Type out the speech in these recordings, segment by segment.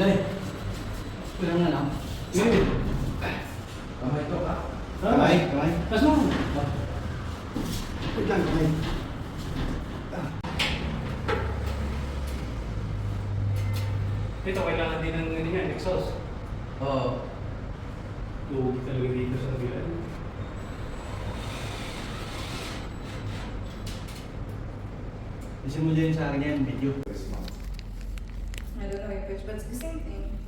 Ilay. Kulang na lang. Ngayon. Kamay to ka. Kamay, kamay. Tapos mo. Wait lang, kamay. Ito, kailangan din ng ano yan, exhaust. Oo. Lugi talaga dito sa kabila. Isimula yun sa akin yan, video. I don't know if it's, but it's the same thing.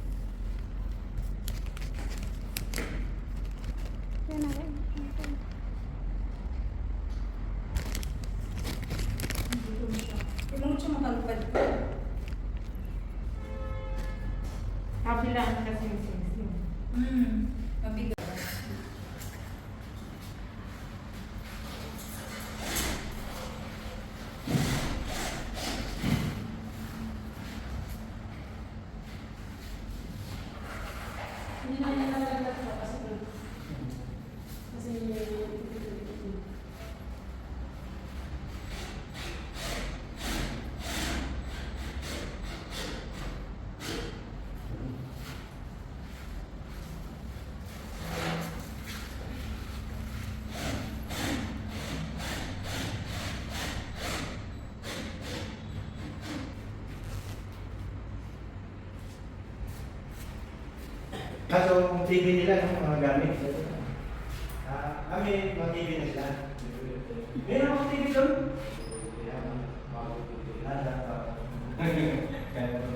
Kaso yung TV nila, yung mga gamit. Ah, kami, mga TV na sila. Meron akong TV doon. Nada pa. Kaya to.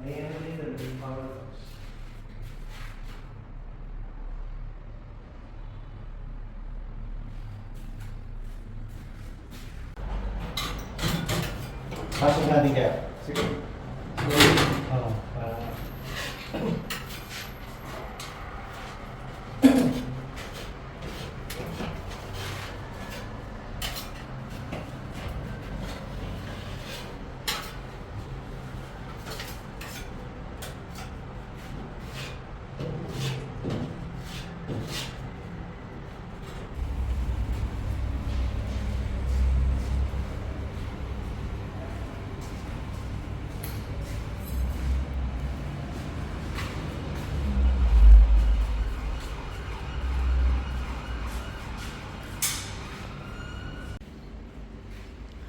May ano din doon, may power box. Pasok natin kaya. Sige.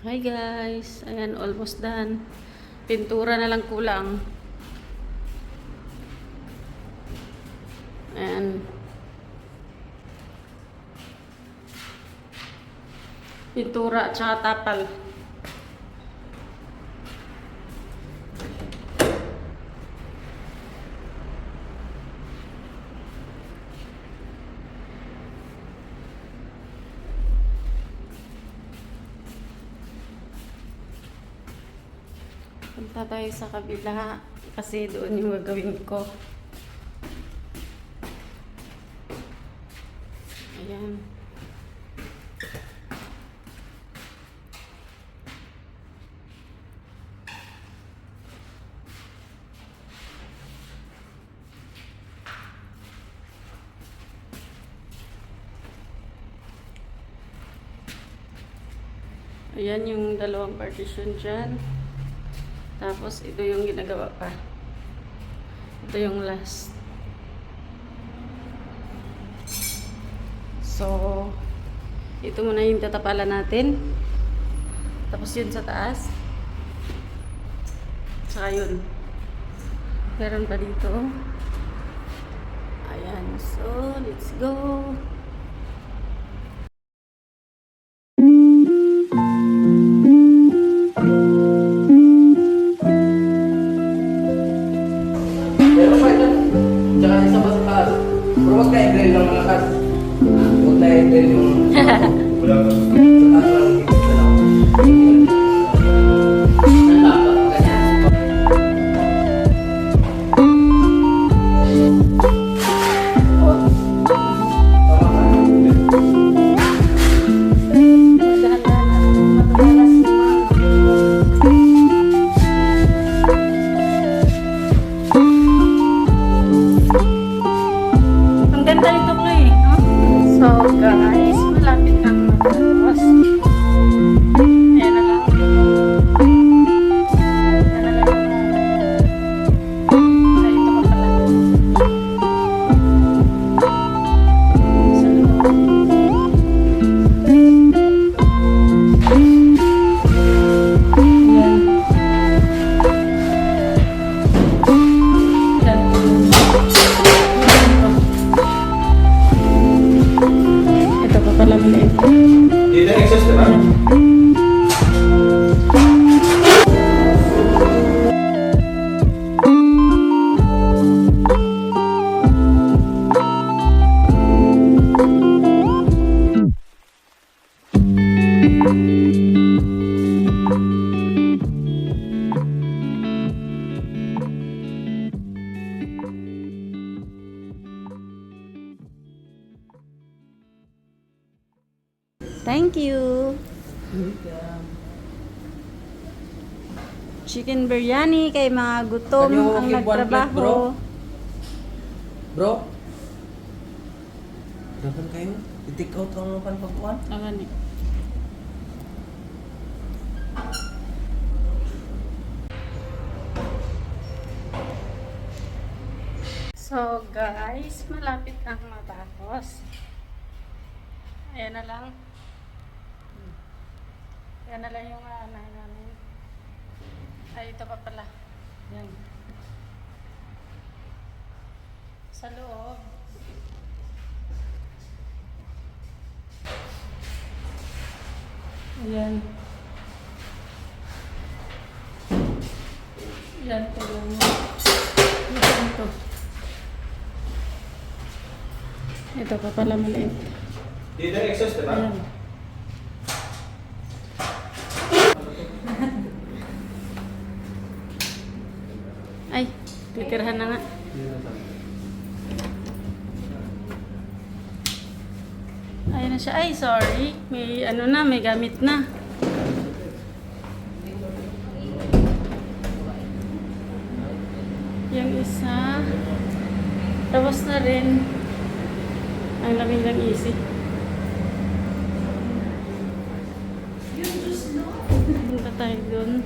Hi guys, ayan almost done. Pintura na lang kulang. Ayan. Pintura at tapal. Punta tayo sa kabila kasi doon yung gagawin ko. Ayan. Ayan yung dalawang partition dyan. Tapos, ito yung ginagawa pa. Ito yung last. So, ito muna yung tatapalan natin. Tapos yun sa taas. Tsaka yun. Meron pa dito. Ayan. So, let's go. Malakas. Huwag na i-drill yung... Wala ba? Sa taas lang. Thank you. Chicken biryani kay mga gutom ang nagtrabaho. bro? Bro? Dapat kayo? I-take out lang ng pagkuhan? Ang. So guys, malapit ang matapos. Ayan na lang. Ayan na lang yung ano namin. Ay, ito pa pala. Yan. Sa loob. Ayan. Yan po lang. Yan to. Ito pa pala maliit. Dito ang exhaust, di ba? Ayan. Ay, titirhan na nga. Ayun na siya. Ay, sorry. May ano na, may gamit na. Yung isa. Tapos na rin. Ang lamig ng easy. Punta tayo dun.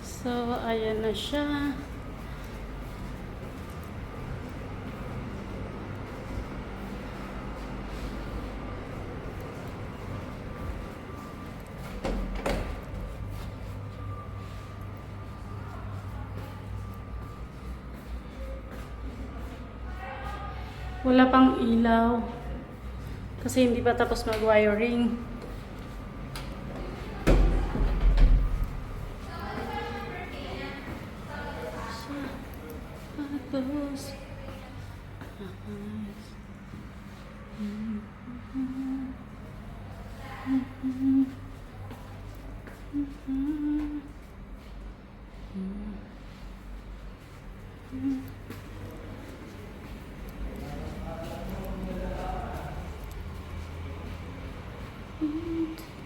So, ayan na siya. Wala pang ilaw. Kasi hindi pa tapos mag-wiring. Tapos...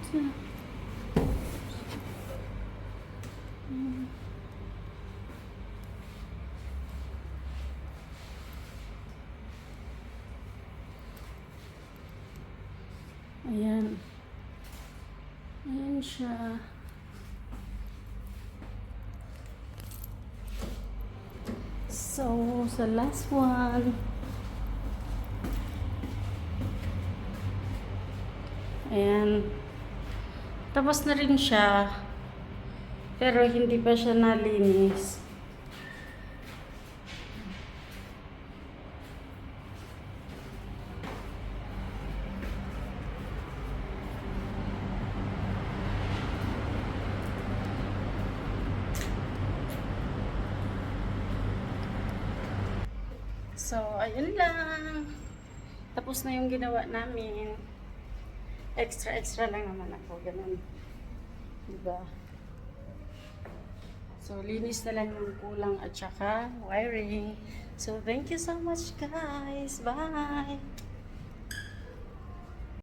Ayan. Ayan siya. So, sa last one. Ayan. Tapos na rin siya. Pero hindi pa siya nalinis. So, ayun lang. Tapos na yung ginawa namin. Extra-extra lang naman ako. Ganun. Diba? So, linis na lang yung kulang at saka wiring. So, thank you so much guys. Bye!